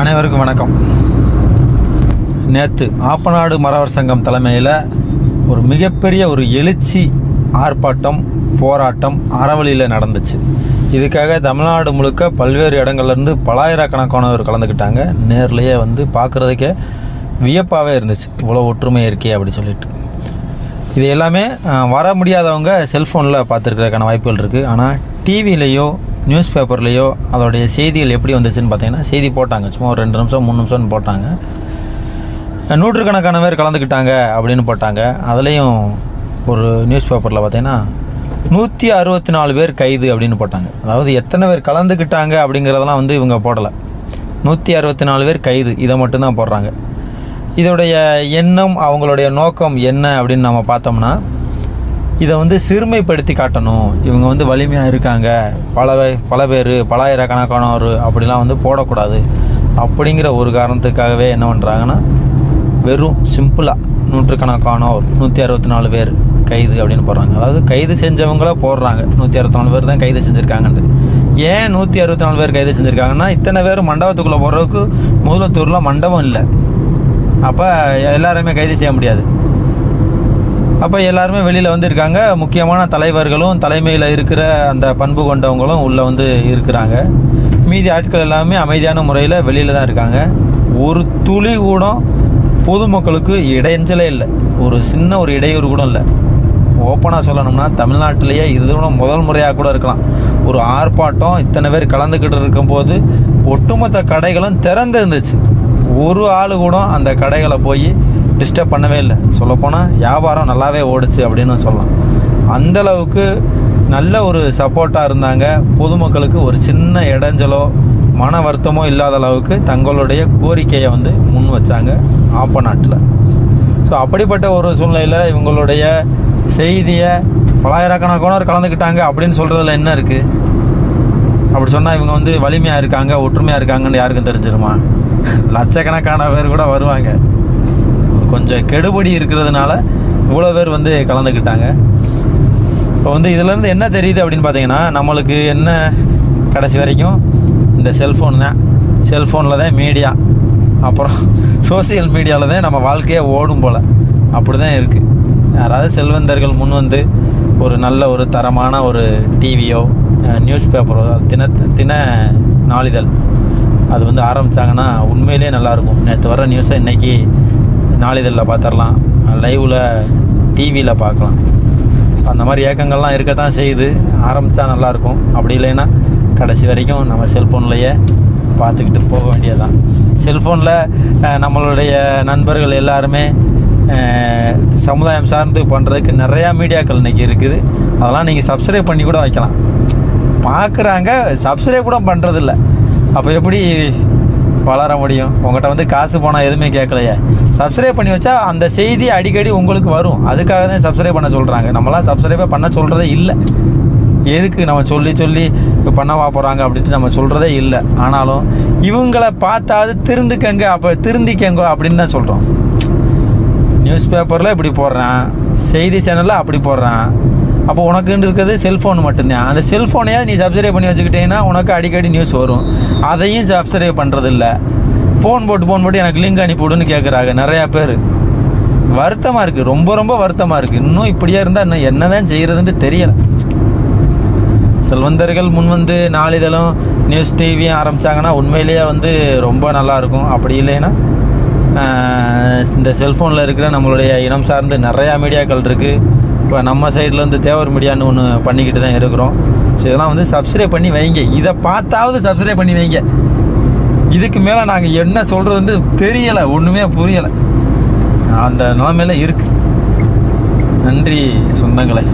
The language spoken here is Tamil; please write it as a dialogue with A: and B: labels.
A: அனைவருக்கும் வணக்கம். நேற்று ஆப்பநாடு மறவர் சங்கம் தலைமையில் ஒரு மிகப்பெரிய ஒரு எழுச்சி ஆர்ப்பாட்டம் போராட்டம் அறவழியில் நடந்துச்சு. இதுக்காக தமிழ்நாடு முழுக்க பல்வேறு இடங்கள்லேருந்து பலாயிரக்கணக்கானவர் கலந்துக்கிட்டாங்க நேர்லேயே வந்து பார்க்குறதுக்கே வியப்பாகவே இருந்துச்சு. இவ்வளோ ஒற்றுமை இருக்கே அப்படி சொல்லிட்டு. இது எல்லாமே வர முடியாதவங்க செல்ஃபோனில் பார்த்துருக்கிறதுக்கான வாய்ப்புகள் இருக்குது ஆனால் டிவிலேயோ நியூஸ் பேப்பர்லேயோ அதோடைய செய்திகள் எப்படி வந்துச்சுன்னு பார்த்தீங்கன்னா செய்தி போட்டாங்க. சும்மா ஒரு ரெண்டு நிமிஷம் மூணு நிமிஷம்னு போட்டாங்க. நூற்றுக்கணக்கான பேர் கலந்துக்கிட்டாங்க அப்படின்னு போட்டாங்க. அதுலேயும் ஒரு நியூஸ் பேப்பரில் பார்த்தீங்கன்னா நூற்றி அறுபத்தி நாலு பேர் கைது அப்படின்னு போட்டாங்க. அதாவது எத்தனை பேர் கலந்துக்கிட்டாங்க அப்படிங்கிறதெல்லாம் வந்து இவங்க போடலை. நூற்றி அறுபத்தி நாலு பேர் கைது. இதை மட்டும்தான் போடுறாங்க. இதோடைய எண்ணம் அவங்களுடைய நோக்கம் என்ன அப்படின்னு நம்ம பார்த்தோம்னா இதை வந்து சிறுமைப்படுத்தி காட்டணும். இவங்க வந்து வலிமையாக இருக்காங்க. பல பல பேர் பலாயிரக்கணக்கானவர் அப்படிலாம் வந்து போடக்கூடாது. அப்படிங்கிற ஒரு காரணத்துக்காகவே என்ன பண்ணுறாங்கன்னா வெறும் சிம்பிளாக நூற்றுக்கணக்கானோர் நூற்றி அறுபத்தி நாலு பேர் கைது அப்படின்னு போடுறாங்க. அதாவது கைது செஞ்சவங்கள போடுறாங்க. நூற்றி அறுபத்தி நாலு பேர் தான் கைது செஞ்சுருக்காங்கன்ட்டு. ஏன் நூற்றி அறுபத்தி நாலு பேர் கைது செஞ்சுருக்காங்கன்னா இத்தனை பேர் மண்டபத்துக்குள்ளே போடுறதுக்கு முதலத்தூரில் மண்டபம் இல்லை. அப்போ எல்லாருமே கைது செய்ய முடியாது. அப்போ எல்லாருமே வெளியில் வந்திருக்காங்க. முக்கியமான தலைவர்களும் தலைமையில் இருக்கிற அந்த பண்பு கொண்டவங்களும் உள்ளே வந்து இருக்கிறாங்க. மீதி ஆட்கள் எல்லாமே அமைதியான முறையில் வெளியில் தான் இருக்காங்க. ஒரு துளி கூட பொதுமக்களுக்கு இடைஞ்சலே இல்லை. ஒரு சின்ன ஒரு இடையூறு கூட இல்லை. ஓப்பனாக சொல்லணும்னா தமிழ்நாட்டிலேயே இது கூட முதல் முறையாக கூட இருக்கலாம். ஒரு ஆர்ப்பாட்டம் இத்தனை பேர் கலந்துக்கிட்டு இருக்கும்போது ஒட்டுமொத்த கடைகளும் திறந்து இருந்துச்சு ஒரு ஆள் கூட அந்த கடைகளை போய் டிஸ்டர்ப் பண்ணவே இல்லை. சொல்லப்போனால் வியாபாரம் நல்லாவே ஓடுச்சு அப்படின்னு சொல்லலாம். அந்தளவுக்கு நல்ல ஒரு சப்போர்ட்டாக இருந்தாங்க. பொதுமக்களுக்கு ஒரு சின்ன இடைஞ்சலோ மன வருத்தமோ இல்லாத அளவுக்கு தங்களுடைய கோரிக்கையை வந்து முன் வச்சாங்க ஆப்ப நாட்டில். ஸோ அப்படிப்பட்ட ஒரு சூழ்நிலையில் இவங்களுடைய செய்தியை பலாயிரக்கணக்கானோர் கலந்துக்கிட்டாங்க அப்படின்னு சொல்கிறதுல என்ன இருக்குது அப்படி சொன்னால் இவங்க வந்து வலிமையாக இருக்காங்க ஒற்றுமையாக இருக்காங்கன்னு யாருக்கும் தெரிஞ்சிருமா? லட்சக்கணக்கான பேர் கூட வருவாங்க. கொஞ்சம் கெடுபடி இருக்கிறதுனால இவ்வளோ பேர் வந்து கலந்துக்கிட்டாங்க. இப்போ வந்து இதுலேருந்து என்ன தெரியுது அப்படின்னு பார்த்தீங்கன்னா நம்மளுக்கு என்ன கடைசி வரைக்கும்? இந்த செல்ஃபோன் தான். செல்ஃபோனில் தான் மீடியா அப்புறம் சோசியல் மீடியாவில் தான் நம்ம வாழ்க்கையே ஓடும் போல். அப்படி தான் இருக்குது யாராவது செல்வந்தர்கள் முன் வந்து ஒரு நல்ல ஒரு தரமான ஒரு டிவியோ நியூஸ் பேப்பரோ தின தின நாளிதழ் அது வந்து ஆரம்பித்தாங்கன்னா உண்மையிலே நல்லாயிருக்கும் நேற்று வர நியூஸை இன்றைக்கி நாளிதழில் பார்த்துடலாம். லைவில் டிவியில் பார்க்கலாம். ஸோ அந்த மாதிரி ஏக்கங்கள்லாம் இருக்க தான் செய்யுது. ஆரம்பித்தா நல்லாயிருக்கும். அப்படி இல்லைன்னா கடைசி வரைக்கும் நம்ம செல்ஃபோன்லேயே பார்த்துக்கிட்டு போக வேண்டியதுதான். செல்ஃபோனில் நம்மளுடைய நண்பர்கள் எல்லாருமே சமுதாயம் சார்ந்து பண்ணுறதுக்கு நிறையா மீடியாக்கள் இன்றைக்கி இருக்குது. அதெல்லாம் நீங்கள் சப்ஸ்கிரைப் பண்ணி கூட வைக்கலாம். பார்க்குறாங்க சப்ஸ்கிரைப் கூட பண்ணுறதில்ல அப்போ எப்படி வளர முடியும். உங்கள்கிட்ட வந்து காசு போனால் எதுவுமே கேட்கலையே. சப்ஸ்கிரைப் பண்ணி வச்சா அந்த செய்தி அடிக்கடி உங்களுக்கு வரும். அதுக்காக தான் சப்ஸ்கிரைப் பண்ண சொல்கிறாங்க நம்மளாம் சப்ஸ்கிரைபே பண்ண சொல்கிறதே இல்லை. எதுக்கு நம்ம சொல்லி சொல்லி பண்ணவா போகிறாங்க அப்படின்ட்டு நம்ம சொல்கிறதே இல்லை. ஆனாலும் இவங்களை பார்த்தாது திருந்துக்கங்க அப்போ திருந்திக்கங்க அப்படின்னு தான் சொல்கிறோம் நியூஸ் பேப்பரில் இப்படி போடுறான். செய்தி சேனலில் அப்படி போடுறான். அப்போ உனக்குன்னு இருக்கிறது செல்ஃபோன் மட்டும்தான். அந்த செல்ஃபோனையாவது நீ சப்ஸ்கிரைப் பண்ணி வச்சுக்கிட்டேன்னா உனக்கு அடிக்கடி நியூஸ் வரும். அதையும் சப்ஸ்கிரைப் பண்ணுறதில்ல ஃபோன் போட்டு ஃபோன் போட்டு எனக்கு லிங்க் அனுப்பிவிடுன்னு கேட்குறாங்க நிறையா பேர். வருத்தமாக இருக்குது ரொம்ப ரொம்ப வருத்தமாக இருக்குது இன்னும் இப்படியே இருந்தால் இன்னும் என்ன தான் செய்கிறதுன்ட்டு தெரியலை. செல்வந்தர்கள் முன் வந்து நாளிதழும் நியூஸ் டிவியும் ஆரம்பித்தாங்கன்னா உண்மையிலேயே வந்து ரொம்ப நல்லாயிருக்கும் அப்படி இல்லைன்னா இந்த செல்ஃபோனில் இருக்கிற நம்மளுடைய இனம் சார்ந்து நிறையா மீடியாக்கள் இருக்குது இப்போ நம்ம சைட்லேருந்து தேவர் மீடியான்னு ஒன்று பண்ணிக்கிட்டு தான் இருக்கிறோம். ஸோ இதெல்லாம் வந்து சப்ஸ்கிரைப் பண்ணி வைங்க. இதை பார்த்தாவது சப்ஸ்கிரைப் பண்ணி வைங்க. இதுக்கு மேலே நாங்கள் என்ன சொல்கிறதுன்னு தெரியலை. ஒன்றுமே புரியலை. அந்த நிலமையில இருக்குது நன்றி சொந்தங்களே.